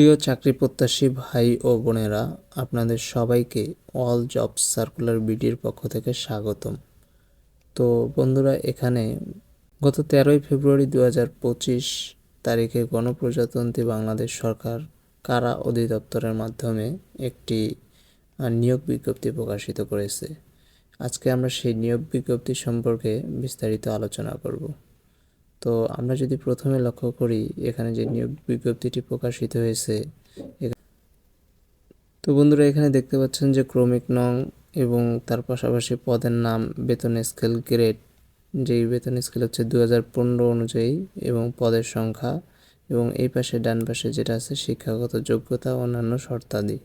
প্রিয় চাকরি প্রত্যাশী ভাই ও বোনেরা, আপনাদের সবাইকে অল জব সার্কুলার বিডির পক্ষ থেকে স্বাগতম। তো বন্ধুরা, এখানে গত তেরোই ফেব্রুয়ারি দু হাজার পঁচিশ তারিখে গণপ্রজাতন্ত্রী বাংলাদেশ সরকার কারা অধিদপ্তরের মাধ্যমে একটি নিয়োগ বিজ্ঞপ্তি প্রকাশিত করেছে। আজকে আমরা সেই নিয়োগ বিজ্ঞপ্তি সম্পর্কে বিস্তারিত আলোচনা করব। তো আমরা যদি প্রথমে লক্ষ্য করি, এখানে যে নিয়োগ বিজ্ঞপ্তিটি প্রকাশিত হয়েছে তো বন্ধুরা, এখানে দেখতে পাচ্ছেন যে ক্রমিক নং এবং তার পাশাপাশি পদের নাম, বেতন স্কেল গ্রেড। যেই বেতন স্কেল হচ্ছে দু হাজার পনেরো অনুযায়ী এবং পদের সংখ্যা এবং এই পাশে ডান পাশে যেটা আছে, শিক্ষাগত যোগ্যতা, অন্যান্য শর্তাদি।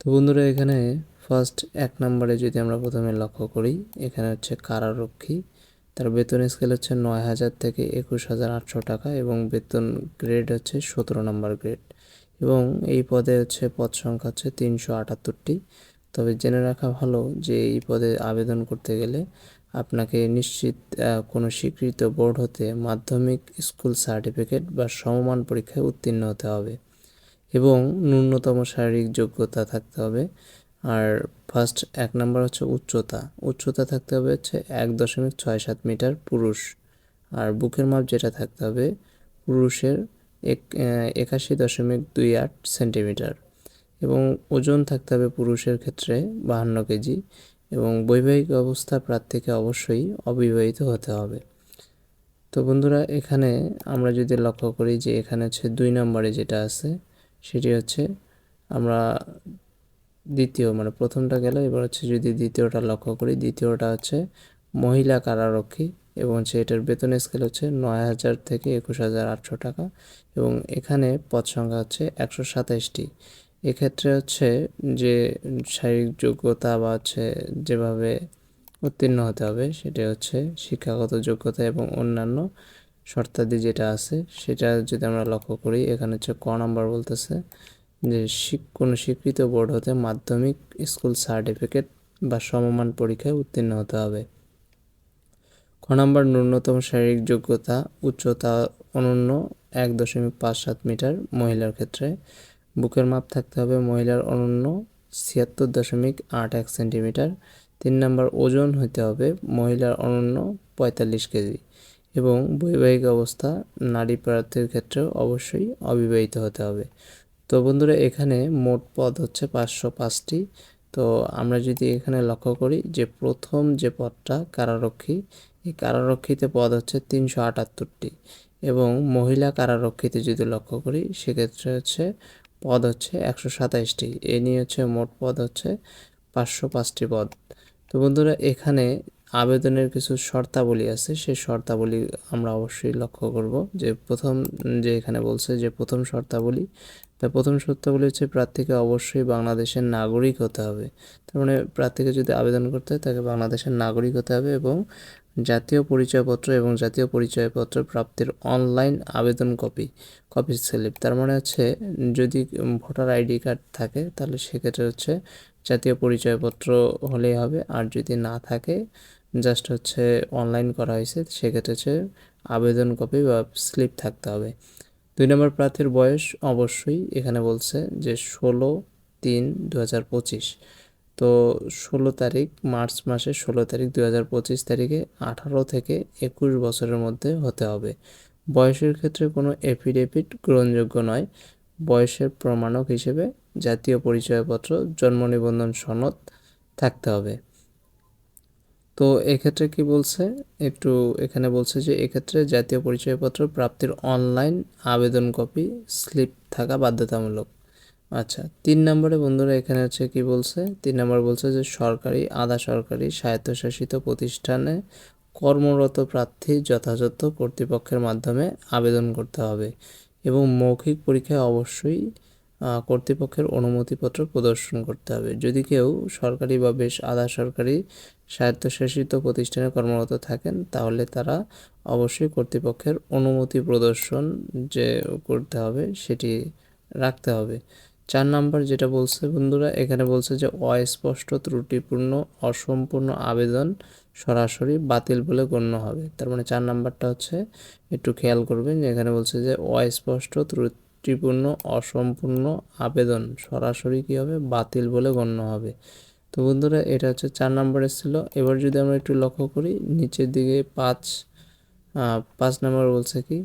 তো বন্ধুরা, এখানে ফার্স্ট এক নম্বরে যদি আমরা প্রথমে লক্ষ্য করি, এখানে হচ্ছে কারারক্ষী। তার বেতন স্কেল হচ্ছে নয় হাজার থেকে একুশ হাজার আটশো টাকা এবং বেতন গ্রেড হচ্ছে সতেরো নম্বর গ্রেড এবং এই পদে হচ্ছে পদ সংখ্যা হচ্ছে তিনশো আটাত্তরটি। তবে জেনে রাখা ভালো যে এই পদে আবেদন করতে গেলে আপনাকে নিশ্চিত কোনো স্বীকৃত বোর্ড হতে মাধ্যমিক স্কুল সার্টিফিকেট বা সমমান পরীক্ষায় উত্তীর্ণ হতে হবে এবং ন্যূনতম শারীরিক যোগ্যতা থাকতে হবে। আর ফার্স্ট এক নম্বর হচ্ছে উচ্চতা। উচ্চতা থাকতে হবে হচ্ছে এক দশমিক ছয় সাত মিটার পুরুষ। আর বুকের মাপ যেটা থাকতে হবে, পুরুষের এক একাশি দশমিক দুই আট সেন্টিমিটার। এবং ওজন থাকতে হবে পুরুষের ক্ষেত্রে বাহান্ন কেজি। এবং বৈবাহিক অবস্থা প্রার্থীকে অবশ্যই অবিবাহিত হতে হবে। তো বন্ধুরা, এখানে আমরা যদি লক্ষ্য করি যে এখানে হচ্ছে দুই নম্বরে যেটা আছে, সেটি হচ্ছে আমরা দ্বিতীয় মানে প্রথমটা গেল, এবার হচ্ছে যদি দ্বিতীয়টা লক্ষ্য করি, দ্বিতীয়টা হচ্ছে মহিলা কারারক্ষী এবং হচ্ছে এটার বেতন স্কেল হচ্ছে নয় হাজার থেকে একুশ হাজার আটশো টাকা এবং এখানে পদ সংখ্যা হচ্ছে একশো সাতাইশটি। এক্ষেত্রে হচ্ছে যে শারীরিক যোগ্যতা বা হচ্ছে যেভাবে উত্তীর্ণ হতে হবে, সেটা হচ্ছে শিক্ষাগত যোগ্যতা এবং অন্যান্য শর্তাদি যেটা আছে, সেটা যদি আমরা লক্ষ্য করি, এখানে হচ্ছে ক নম্বর বলতেছে যে কোনো স্বীকৃত বোর্ড হতে মাধ্যমিক স্কুল সার্টিফিকেট বা সমমান পরীক্ষায় উত্তীর্ণ হতে হবে। খ নাম্বার, ন্যূনতম শারীরিক যোগ্যতা, উচ্চতা অনন্য এক দশমিক পাঁচ সাত মিটার মহিলার ক্ষেত্রে। বুকের মাপ থাকতে হবে মহিলার অনন্য ছিয়াত্তর দশমিক আট এক সেন্টিমিটার। তিন নম্বর, ওজন হতে হবে মহিলার অনন্য পঁয়তাল্লিশ কেজি এবং বৈবাহিক অবস্থা নারী প্রার্থীর ক্ষেত্রেও অবশ্যই অবিবাহিত হতে হবে। তো বন্ধুরা, এখানে মোট পদ হচ্ছে পাঁচশো পাঁচটি। তো আমরা যদি এখানে লক্ষ্য করি যে প্রথম যে পদটা কারারক্ষী, এই কারারক্ষীতে পদ হচ্ছে তিনশো আটাত্তরটি এবং মহিলা কারারক্ষীতে যদি লক্ষ্য করি, সেক্ষেত্রে হচ্ছে পদ হচ্ছে একশো সাতাইশটি। এ নিয়ে হচ্ছে মোট পদ হচ্ছে পাঁচশো পাঁচটি পদ। তো বন্ধুরা, এখানে আবেদনের কিছু শর্তাবলী আছে, সেই শর্তাবলী আমরা অবশ্যই লক্ষ্য করব। যে প্রথম যে এখানে বলছে যে প্রথম শর্তাবলী, তা প্রথম শর্তাবলী হচ্ছে প্রার্থীকে অবশ্যই বাংলাদেশের নাগরিক হতে হবে। তার মানে প্রার্থীকে যদি আবেদন করতে হয়, তাকে বাংলাদেশের নাগরিক হতে হবে এবং জাতীয় পরিচয়পত্র এবং জাতীয় পরিচয়পত্র প্রাপ্তির অনলাইন আবেদন কপি কপি স্লিপ। তার মানে হচ্ছে যদি ভোটার আইডি কার্ড থাকে, তাহলে সেক্ষেত্রে হচ্ছে জাতীয় পরিচয়পত্র হলেই হবে, আর যদি না থাকে জাস্ট হচ্ছে অনলাইন করা হয়েছে, সেক্ষেত্রে হচ্ছে আবেদন কপি বা স্লিপ থাকতে হবে। দুই নম্বর প্রার্থীর বয়স অবশ্যই এখানে বলছে যে ষোলো তিন দু তো ষোলো তারিখ মার্চ মাসের ষোলো তারিখ দু হাজার পঁচিশ তারিখে আঠারো থেকে একুশ বছরের মধ্যে হতে হবে। বয়সের ক্ষেত্রে কোনো এফিডেভিট গ্রহণযোগ্য নয়। বয়সের প্রমাণক হিসেবে জাতীয় পরিচয়পত্র, জন্ম নিবন্ধন সনদ থাকতে হবে। তো এক্ষেত্রে কি বলছে? একটু এখানে বলছে যে, এক্ষেত্রে জাতীয় পরিচয়পত্র প্রাপ্তির অনলাইন আবেদন কপি স্লিপ থাকা বাধ্যতামূলক। আচ্ছা তিন নম্বরে বন্ধুরা এখানে হচ্ছে কি বলছে? তিন নম্বর বলছে যে, সরকারি, আধা সরকারি স্বায়ত্তশাসিত প্রতিষ্ঠানে কর্মরত প্রার্থী যথাযথ কর্তৃপক্ষের মাধ্যমে আবেদন করতে হবে এবং মৌখিক পরীক্ষায় অবশ্যই কর্তৃপক্ষের অনুমতিপত্র প্রদর্শন করতে হবে। যদি কেউ সরকারি বা বেশ আধা সরকারি স্বায়ত্তশাসিত প্রতিষ্ঠানে কর্মরত থাকেন, তাহলে তারা অবশ্যই কর্তৃপক্ষের অনুমতি প্রদর্শন যে করতে হবে, সেটি রাখতে হবে। চার নাম্বার যেটা বলছে বন্ধুরা, এখানে বলছে যে অস্পষ্ট, ত্রুটিপূর্ণ, অসম্পূর্ণ আবেদন সরাসরি বাতিল বলে গণ্য হবে। তার মানে চার নাম্বারটা হচ্ছে, একটু খেয়াল করবেন যে এখানে বলছে যে অস্পষ্ট ত্রুটিপূর্ণ অসম্পূর্ণ আবেদন সরাসরি কী হবে? বাতিল বলে গণ্য হবে। তো বন্ধুরা, এটা হচ্ছে চার নম্বরের ছিল। এবার যদি আমরা একটু লক্ষ্য করি, নিচের দিকে পাঁচ পাঁচ নম্বর বলছে কি?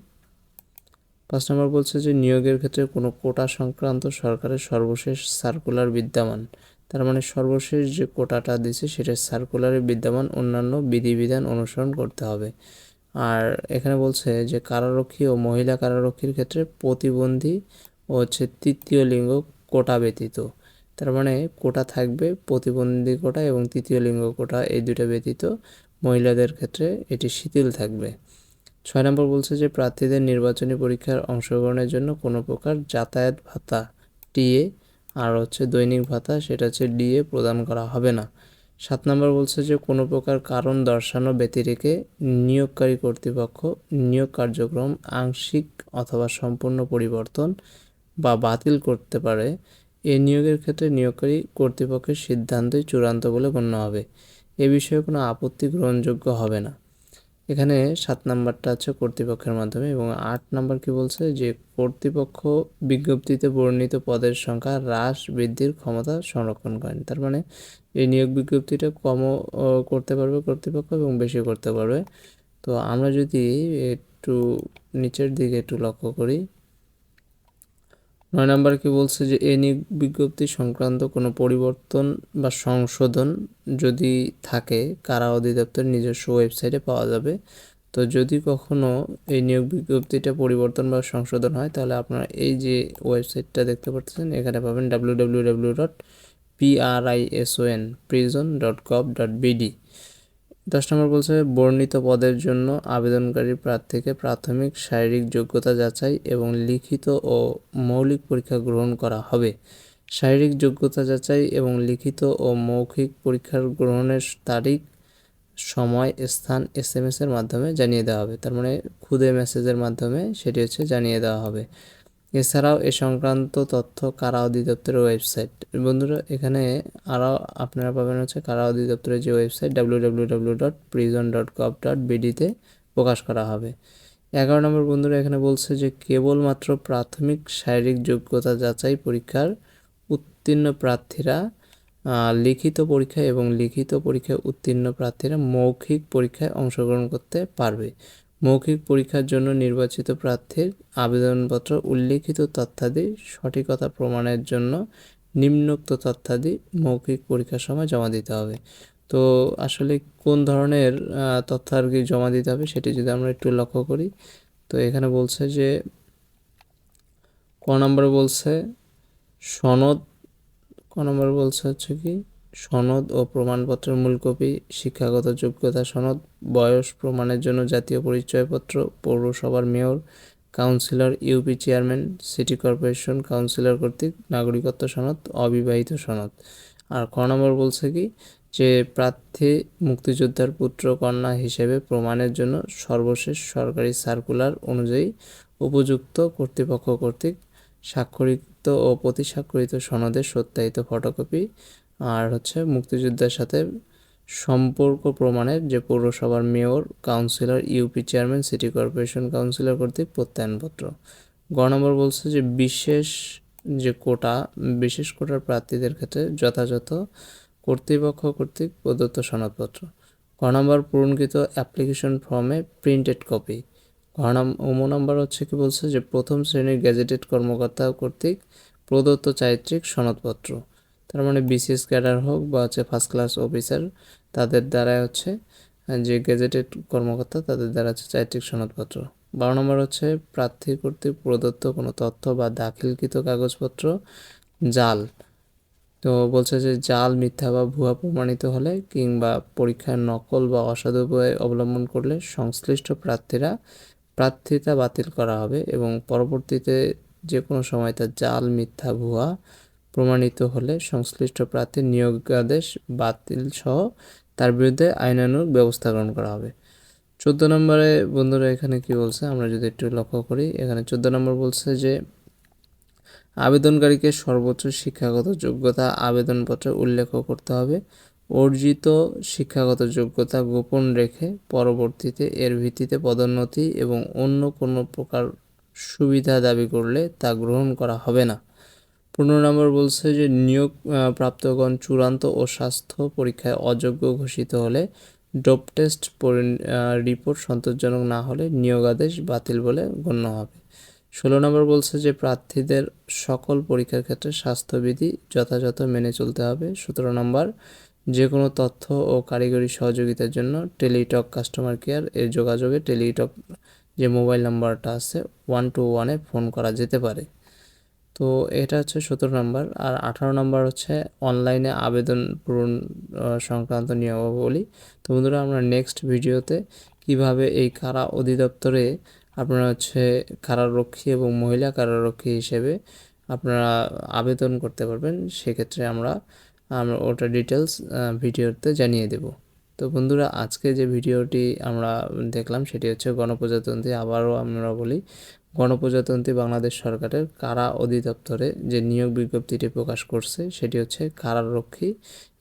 পাঁচ নম্বর বলছে যে, নিয়োগের ক্ষেত্রে কোনো কোটা সংক্রান্ত সরকারের সর্বশেষ সার্কুলার বিদ্যমান। তার মানে সর্বশেষ যে কোটাটা দিছে, সেটা সার্কুলারে বিদ্যমান। অন্যান্য বিধিবিধান অনুসরণ করতে হবে। আর এখানে বলছে যে কারারক্ষী ও মহিলা কারারক্ষীর ক্ষেত্রে প্রতিবন্ধী ও হচ্ছে তৃতীয় লিঙ্গ কোটা ব্যতীত। তার মানে কোটা থাকবে, প্রতিবন্ধী কোটা এবং তৃতীয় লিঙ্গ কোটা এই দুটো ব্যতীত। মহিলাদের ক্ষেত্রে এটি শিথিল থাকবে। ছয় নম্বর বলছে যে প্রার্থীদের নির্বাচনী পরীক্ষার অংশগ্রহণের জন্য কোনো প্রকার যাতায়াত ভাতা, টিএ, আর হচ্ছে দৈনিক ভাতা, সেটা হচ্ছে ডিএ প্রদান করা হবে না। সাত নম্বর বলছে যে, কোনো প্রকার কারণ দর্শানো ব্যতিরেকে নিয়োগকারী কর্তৃপক্ষ নিয়োগ কার্যক্রম আংশিক অথবা সম্পূর্ণ পরিবর্তন বা বাতিল করতে পারে। এ নিয়োগের ক্ষেত্রে নিয়োগকারী কর্তৃপক্ষের সিদ্ধান্তই চূড়ান্ত বলে গণ্য হবে। এ বিষয়ে কোনো আপত্তি গ্রহণযোগ্য হবে না। এখানে সাত নাম্বারটা আছে কর্তৃপক্ষের মাধ্যমে এবং আট নাম্বার কি বলছে যে কর্তৃপক্ষ বিজ্ঞপ্তিতে বর্ণিত পদের সংখ্যা হ্রাস বৃদ্ধির ক্ষমতা সংরক্ষণ করেন। তার মানে এই নিয়োগ বিজ্ঞপ্তিটা কমও করতে পারবে কর্তৃপক্ষ এবং বেশি করতে পারবে। তো আমরা যদি একটু নিচের দিকে একটু লক্ষ্য করি নয় নম্বর কি বলছে যে, এ নিয়োগ বিজ্ঞপ্তি সংক্রান্ত কোনো পরিবর্তন বা সংশোধন যদি থাকে, কারা অধিদপ্তর নিজস্ব ওয়েবসাইটে পাওয়া যাবে? তো যদি কখনো এই নিয়োগ বিজ্ঞপ্তিটা পরিবর্তন বা সংশোধন হয়, তাহলে আপনারা এই যে ওয়েবসাইটটা দেখতে পাচ্ছেন, এখানে পাবেন W W W dot P R I S O N prison dot gov dot BD. দশ নম্বর বলছে, বর্ণিত পদের জন্য আবেদনকারী প্রার্থীকে প্রাথমিক শারীরিক যোগ্যতা যাচাই এবং লিখিত ও মৌলিক পরীক্ষা গ্রহণ করা হবে। শারীরিক যোগ্যতা যাচাই এবং লিখিত ও মৌখিক পরীক্ষার গ্রহণের তারিখ, সময়, স্থান এস এম এর মাধ্যমে জানিয়ে দেওয়া হবে। তার মানে খুদে মেসেজের মাধ্যমে সেটি হচ্ছে জানিয়ে দেওয়া হবে। এছাড়াও এ সংক্রান্ত তথ্য কারা অধিদপ্তরের ওয়েবসাইট? বন্ধুরা, এখানে আরও আপনারা পাবেন হচ্ছে কারা অধিদপ্তরের যে website W W W dot prison dot gov dot বিডিতে প্রকাশ করা হবে। এগারো নম্বর বন্ধুরা, এখানে বলছে যে কেবলমাত্র প্রাথমিক শারীরিক যোগ্যতা যাচাই পরীক্ষার উত্তীর্ণ প্রার্থীরা লিখিত পরীক্ষা এবং লিখিত পরীক্ষায় উত্তীর্ণ প্রার্থীরা মৌখিক পরীক্ষায় অংশগ্রহণ করতে পারবে। মৌখিক পরীক্ষার জন্য নির্বাচিত প্রার্থীর আবেদনপত্র উল্লিখিত তথ্যাদি, সঠিকতা প্রমাণের জন্য নিম্নোক্ত তথ্যাদি মৌখিক পরীক্ষার সময় জমা দিতে হবে। তো আসলে কোন ধরনের তথ্য আর কি জমা দিতে হবে সেটি যদি আমরা একটু লক্ষ্য করি, তো এখানে বলছে যে, ক নম্বর বলছে সনদ, ক নম্বরে বলছে হচ্ছে কি সনদ ও প্রমাণপত্রের মূল কপি শিক্ষাগত যোগ্যতা সনদ, বয়স প্রমাণের জন্য জাতীয় পরিচয়পত্র, পৌরসভার mayor, councillor, UP chairman, city corporation councillor কর্তৃক নাগরিকত্ব সনদ, অবিবাহিত সনদ। আর খ নম্বর বলছে কি, যে প্রার্থী মুক্তিযোদ্ধার পুত্র কন্যা হিসেবে প্রমাণের জন্য সর্বশেষ সরকারি সার্কুলার অনুযায়ী উপযুক্ত কর্তৃপক্ষ কর্তৃক স্বাক্ষরিত ও প্রতি স্বাক্ষরিত সনদের সত্যায়িত ফটোকপি আর হচ্ছে মুক্তিযোদ্ধার সাথে সম্পর্ক প্রমাণের যে পৌরসভার mayor, councillor, UP chairman, city corporation councillor কর্তৃক প্রত্যয়নপত্র। গ নম্বর বলছে যে বিশেষ যে কোটা, বিশেষ কোটার প্রার্থীদের ক্ষেত্রে যথাযথ কর্তৃপক্ষ কর্তৃক প্রদত্ত সনদপত্র। ক নম্বর, পূরণকৃত অ্যাপ্লিকেশন ফর্মে প্রিন্টেড কপি। ঘ নম্বর নম্বর হচ্ছে কি বলছে যে প্রথম শ্রেণির গ্যাজেটেড কর্মকর্তা কর্তৃক প্রদত্ত চারিত্রিক সনদপত্র। তার মানে বিসিএস ক্যাডার হোক বা হচ্ছে ফার্স্ট ক্লাস অফিসার তাদের দ্বারা হচ্ছে যে গেজেটেড কর্মকর্তা, তাদের দ্বারা হচ্ছে চারিত্রিক সনদপত্র। বারো নম্বর হচ্ছে প্রার্থী কর্তৃক প্রদত্ত কোনো তথ্য বা দাখিলকৃত কাগজপত্র, জাল। তো বলছে যে জাল মিথ্যা বা ভুয়া প্রমাণিত হলে কিংবা পরীক্ষার নকল বা অসাধু উপায় অবলম্বন করলে সংশ্লিষ্ট প্রার্থীরা প্রার্থিতা বাতিল করা হবে এবং পরবর্তীতে যে কোনো সময় তার জাল মিথ্যা, ভুয়া প্রমাণিত হলে সংশ্লিষ্ট প্রার্থীর নিয়োগাদেশ বাতিল সহ তার বিরুদ্ধে আইনানুগ ব্যবস্থা গ্রহণ করা হবে। চোদ্দ নম্বরে বন্ধুরা এখানে কি বলছে? আমরা যদি একটু লক্ষ্য করি, এখানে চোদ্দ নম্বর বলছে যে, আবেদনকারীকে সর্বোচ্চ শিক্ষাগত যোগ্যতা আবেদনপত্রে উল্লেখ করতে হবে। অর্জিত শিক্ষাগত যোগ্যতা গোপন রেখে পরবর্তীতে এর ভিত্তিতে পদোন্নতি এবং অন্য কোনো প্রকার সুবিধা দাবি করলে তা গ্রহণ করা হবে না। পনেরো নম্বর বলছে যে নিয়োগ প্রাপ্তগণ চূড়ান্ত ও স্বাস্থ্য পরীক্ষায় অযোগ্য ঘোষিত হলে ডোপ টেস্ট রিপোর্ট সন্তোষজনক না হলে নিয়োগাদেশ বাতিল বলে গণ্য হবে। ষোলো নম্বর বলছে যে প্রার্থীদের সকল পরীক্ষার ক্ষেত্রে স্বাস্থ্যবিধি যথাযথ মেনে চলতে হবে। সতেরো নম্বর, যে কোনো তথ্য ও কারিগরি সহযোগিতার জন্য টেলিটক কাস্টমার কেয়ার এর যোগাযোগে টেলিটক যে মোবাইল নাম্বারটা আছে, ওয়ান টু ওয়ানে ফোন করা যেতে পারে। তো এটা হচ্ছে সতেরো নম্বর। আর আঠারো নম্বর হচ্ছে অনলাইনে আবেদন পূরণ সংক্রান্ত নিয়মাবলী। তো বন্ধুরা, আমরা নেক্সট ভিডিওতে কীভাবে এই কারা অধিদপ্তরে আপনারা হচ্ছে কারারক্ষী এবং মহিলা কারারক্ষী হিসেবে আপনারা আবেদন করতে পারবেন, সেক্ষেত্রে আমরা আমরা ওটা ডিটেলস ভিডিওতে জানিয়ে দেব। তো বন্ধুরা, আজকে যে ভিডিওটি আমরা দেখলাম, সেটি হচ্ছে গণপ্রজাতন্ত্রী, আবারও আমরা বলি গণপ্রজাতন্ত্রী বাংলাদেশ সরকারের কারা অধিদপ্তরে যে নিয়োগ বিজ্ঞপ্তিটি প্রকাশ করছে, সেটি হচ্ছে কারারক্ষী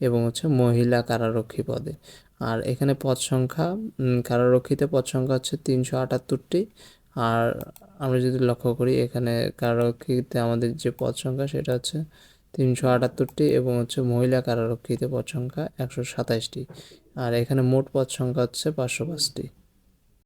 এবং হচ্ছে মহিলা কারারক্ষী পদে। আর এখানে পদ সংখ্যা কারারক্ষীতে পদ সংখ্যা হচ্ছে তিনশো আটাত্তরটি। আর আমরা যদি লক্ষ্য করি, এখানে কারারক্ষীতে আমাদের যে পদ সংখ্যা, সেটা হচ্ছে তিনশো আটাত্তরটি এবং হচ্ছে মহিলা কারারক্ষীতে পদ সংখ্যা একশো সাতাশটি আর এখানে মোট পদ সংখ্যা হচ্ছে পাঁচশো পাঁচটি।